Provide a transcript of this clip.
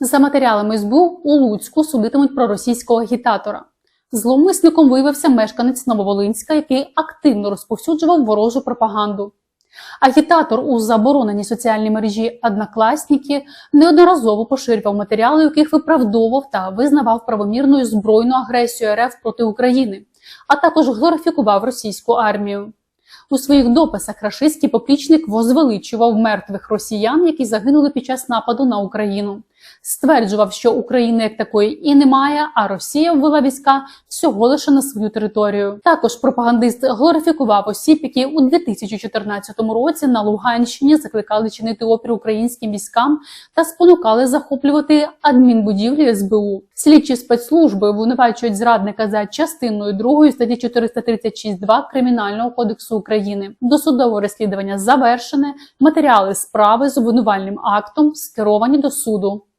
За матеріалами СБУ у Луцьку судитимуть про російського агітатора. Зловмисником виявився мешканець Нововолинська, який активно розповсюджував ворожу пропаганду. Агітатор у забороненій соціальній мережі Однокласники неодноразово поширював матеріали, яких виправдовував та визнавав правомірною збройну агресію РФ проти України, а також глорифікував російську армію. У своїх дописах рашистський поплічник возвеличував мертвих росіян, які загинули під час нападу на Україну. Стверджував, що України як такої і немає, а Росія ввела війська всього лише на свою територію. Також пропагандист глорифікував осіб, які у 2014 році на Луганщині закликали чинити опір українським військам та спонукали захоплювати адмінбудівлі СБУ. Слідчі спецслужби обвинувачують зрадника за частиною 2 статті 436.2 Кримінального кодексу України. Досудове розслідування завершене. Матеріали справи з обвинувальним актом скеровані до суду.